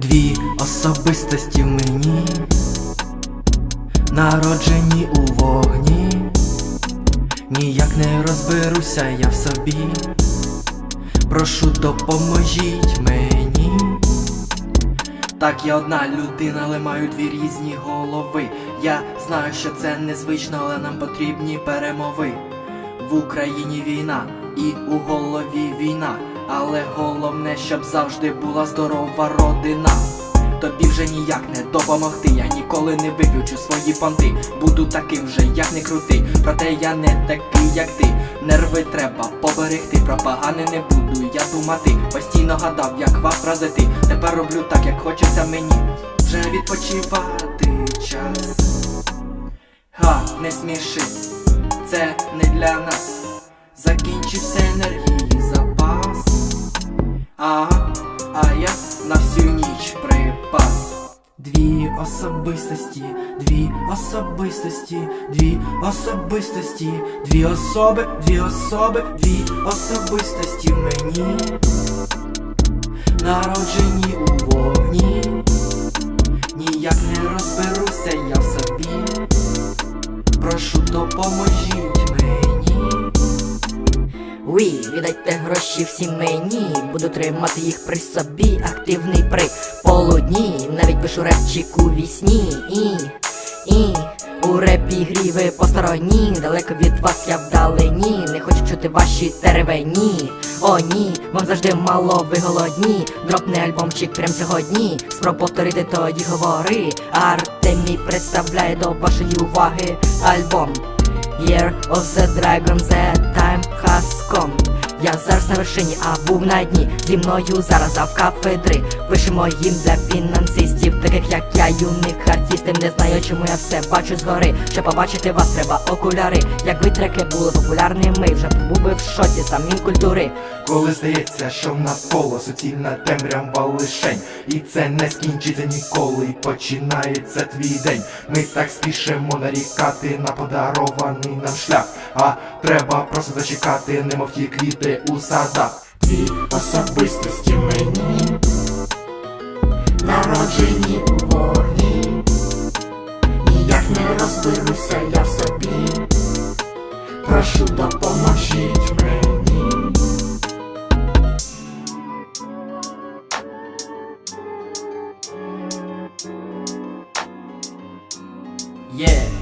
Дві особистості в мені, народжені у вогні, ніяк не розберуся я в собі. Прошу, допоможіть мені. Так, я одна людина, але маю дві різні голови. Я знаю, що це незвично, але нам потрібні перемови. В Україні війна і у голові війна. Але головне, щоб завжди була здорова родина. Тобі вже ніяк не допомогти. Я ніколи не виключу свої понти. Буду таким же, як не крути. Проте я не такий, як ти. Нерви треба поберегти. Про погане не буду я думати. Постійно гадав, як вас вразити. Тепер роблю так, як хочеться мені. Вже відпочивати час. Га, не сміши, це не для нас. Закінчився енергії особистості, дві особистості, дві особистості, дві особи, дві особи, дві особистості в мені. Народжені у вогні. Ніяк не розберуся я в собі. Прошу, допоможіть мені. Уі, віддайте гроші всі мені, буду тримати їх при собі, активний при полудні, навіть пишу репчик у вісні і, і у репі грі ви посторонні, далеко від вас я вдалині, не хочу чути ваші теревені. О, ні, вам завжди мало ви голодні. Дропне альбомчик прям сьогодні. Спроб повторити тоді говори. Артемій представляє до вашої уваги альбом. Year of the Dragon, the time has come Я зараз на вершині, а був на дні. Зі мною зараз а в кафедри Пишемо їм для фінансистів Таких як я, юних артистів. Не знаю, чому я все бачу згори. Щоб побачити вас, треба окуляри. Якби треки були популярними Вже був би в шоці самі культури. Коли здається, що навколо суцільна темрява лишень, і це не скінчиться ніколи, починається твій день. Ми так спішимо нарікати на подарований нам шлях, а треба просто зачекати, немов ті квіти у садах. Дві особистості мені, народжені у вогні, ніяк не розберуся я в собі. Прошу, допоможіть мені. Yeah.